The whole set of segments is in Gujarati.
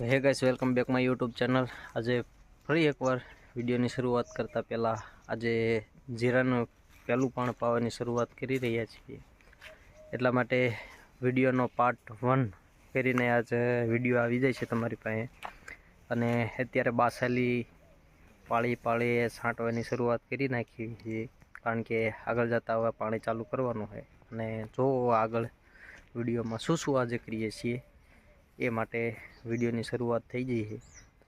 Hey guys welcome back my YouTube channel આજે ફરી એકવાર વિડીયોની શરૂઆત કરતાં પહેલાં આજે જીરાનું પહેલું પાણ પાવાની શરૂઆત કરી રહ્યા છીએ. એટલા માટે વિડીયોનો પાર્ટ વન કરીને આજે વીડિયો આવી જાય છે તમારી પાસે. અને અત્યારે બાસાલી પાળી પાળીએ છાંટવાની શરૂઆત કરી નાખી છે, કારણ કે આગળ જતાં હવે પાણી ચાલુ કરવાનું છે. અને જો આગળ વિડીયોમાં શું શું આજે કરીએ છીએ. એ માટે વિડીયોની શરૂઆત થઈ ગઈ છે.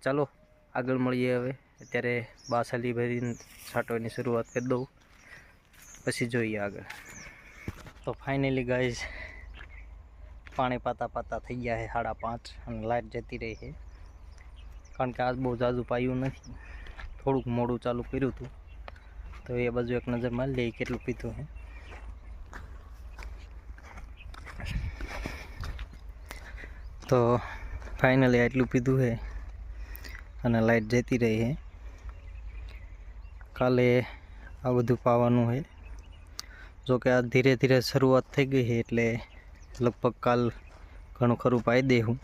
ચાલો, આગળ મળીએ હવે. અત્યારે બાસાલી ભરીને છાંટવાની શરૂઆત કરી દઉં. પછી જોઈએ આગળ. તો ફાઇનલી ગાઈઝ પાણી પાતા પાતા થઈ ગયા છે સાડા પાંચ અને લાઇટ જતી રહી છે. કારણ કે આજ બહુ જાજુ પાયું નથી. થોડુંક મોડું ચાલુ કર્યું હતું. તો એ બાજુ એક નજર મારી લઈએ કેટલું પીતું છે તો ફાઇનલી આટલું પીધું છે અને લાઇટ જતી રહી છે. કાલે આ બધું પાવાનું છે. જો કે આ ધીરે ધીરે શરૂઆત થઈ ગઈ છે એટલે લગભગ કાલ ઘણું ખરું પાઈ દેવું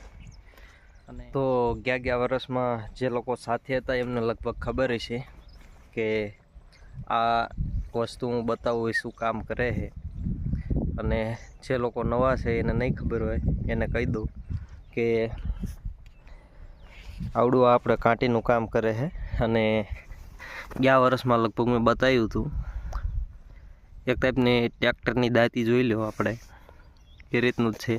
અને તો ગયા ગયા વર્ષમાં જે લોકો સાથે હતા એમને લગભગ ખબર હશે કે આ વસ્તુ હું બતાવું એ શું કામ કરે છે. અને જે લોકો નવા છે એને નહીં ખબર હોય એને કહી દઉં. કે આવડું આપણે કાંટીનું કામ કરે છે અને ગયા વર્ષમાં લગભગ મેં બતાવ્યું હતું. એક ટાઈપની ટ્રેક્ટરની દાંતી જોઈ લો આપણે. એ રીતનું જ છે.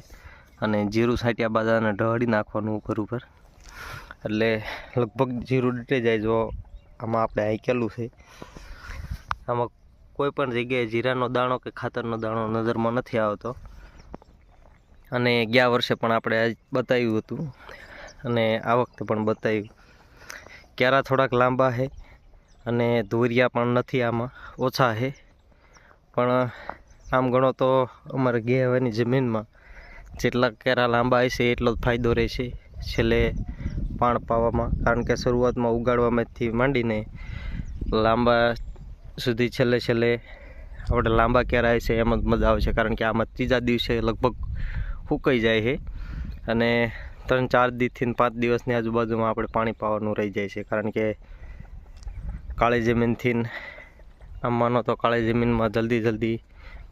અને જીરું છાંટ્યા બાદ આને ઢળી નાખવાનું ઉપર ઉપર. એટલે લગભગ જીરું ડટે જાય જો આમાં આપણે હાંકેલું છે. આમાં કોઈ પણ જગ્યાએ જીરાનો દાણો કે ખાતરનો દાણો નજરમાં નથી આવતો. અને ગયા વર્ષે પણ આપણે બતાવ્યું હતું. અને આ વખતે પણ બતાવ્યું. ક્યારા થોડાક લાંબા છે અને ધોરિયા પણ નથી આમાં, ઓછા છે પણ આમ ગણો તો અમારે ગેહવાની જમીનમાં જેટલા કેરા લાંબા હશે એટલો જ ફાયદો રહેશે. છેલ્લે પાણ પાવામાં, કારણ કે શરૂઆતમાં ઉગાડવામાંથી માંડીને લાંબા સુધી છેલ્લે છેલ્લે આપણે લાંબા કેરા હશે એમ જ મજા આવશે કારણ કે આમાં ત્રીજા દિવસે લગભગ ફૂંકાઈ જાય છે. અને ત્રણ ચાર દિવસથી પાંચ દિવસની આજુબાજુમાં આપણે પાણી પાવાનું રહી જાય છે. કારણ કે કાળી જમીનથી આમ માનો તો કાળી જમીનમાં જલ્દી જલ્દી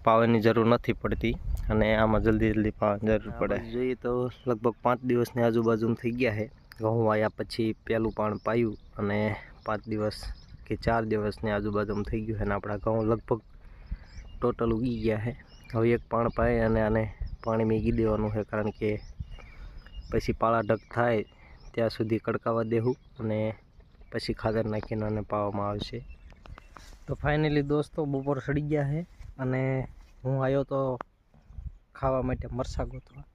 પાવાની જરૂર નથી પડતી અને આમાં જલ્દી જલ્દી પાવાની જરૂર પડે. જોઈએ તો લગભગ પાંચ દિવસની આજુબાજુમાં થઈ ગયા છે. ઘઉં આવ્યા પછી પહેલું પાણ પાયું અને પાંચ દિવસ કે ચાર દિવસની આજુબાજુમાં થઈ ગયું છે અને આપણા ઘઉં લગભગ ટોટલ ઉગી ગયા છે. હવે એક પાણ પાય અને આને પાણી મીગી દેવાનું છે કારણ કે પછી પાળા ઢગ થાય ત્યાં સુધી કડકાવા દેવું અને પછી ખાતર નાખીને આને પાવામાં આવશે. તો ફાઇનલી દોસ્તો બપોર સડી ગયા છે અને હું આવ્યો તો ખાવા માટે મરસા ગોતવા.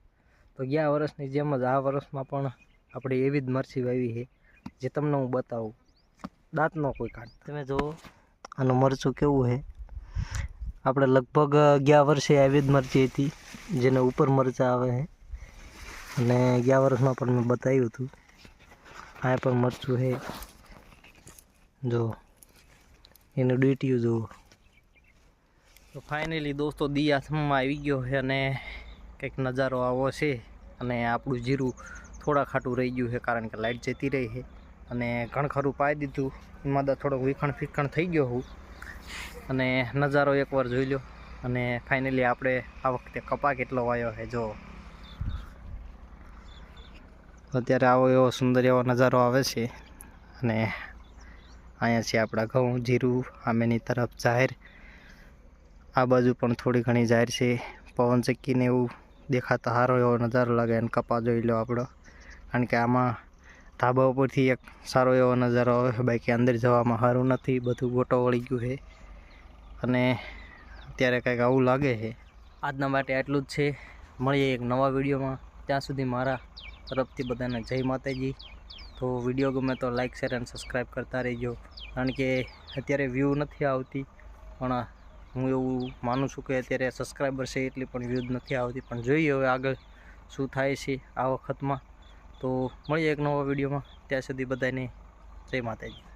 તો ગયા વર્ષની જેમ જ આ વર્ષમાં પણ આપણે એવી જ મરસી વાવી છે જે તમને હું બતાવું. દાંતનો કોઈ કાઢ. તમે જુઓ. આનું મરચું કેવું છે? આપણે લગભગ ગયા વર્ષે આવી જ મરચી હતી, જેને ઉપર મરચાં આવે છે. અને ગયા વર્ષમાં પણ મેં બતાવ્યું હતું. આ પણ મરચું છે. જો, એનું ડેટીયું, જુઓ. તો ફાઇનલી દોસ્તો, દી હાથમાં આવી ગયો છે અને કંઈક નજારો આવો છે. અને આપણું જીરું થોડા ખાટું રહી ગયું છે, કારણ કે લાઇટ જતી રહી છે. અને ઘણ ખરું પાઈ દીધું. એમાં થોડોક વિખણ ફીખણ થઈ ગયો હું અને નજારો એકવાર જોઈ લો અને ફાઇનલી આપણે આ વખતે કપા કેટલો વાયો છે જો અત્યારે આવો એવો સુંદર એવો નજારો આવે છે. અને અહીંયા છે આપણા ઘઉં, જીરું, આમેની તરફ જાહેર. આ બાજુ પણ થોડી ઘણી જાહેર છે. પવન ચક્કીને એવું દેખાતા સારો એવો નજારો લાગે અને કપા જોઈ લો આપણો. કારણ કે આમાં ધાબા ઉપરથી એક સારો એવો નજારો આવે બાકી અંદર જવામાં સારું નથી, બધું ગોટો વળી ગયું છે. અને અત્યારે કંઈક આવું લાગે છે. આજના માટે આટલું જ છે. મળીએ એક નવા વિડીયોમાં. ત્યાં સુધી મારા તરફથી બધાને જય માતાજી. તો વીડિયો ગમે તો લાઇક શેર અને સબસ્ક્રાઈબ કરતા રહેજો. કારણ કે અત્યારે વ્યૂ નથી આવતી. પણ હું એવું માનું છું કે અત્યારે સબસ્ક્રાઈબર છે એટલી પણ વ્યૂઝ નથી આવતી. પણ જોઈએ હવે આગળ શું થાય છે આ વખતમાં. તો મળીએ એક નવા વિડીયોમાં. ત્યાં સુધી બધાને જય માતાજી.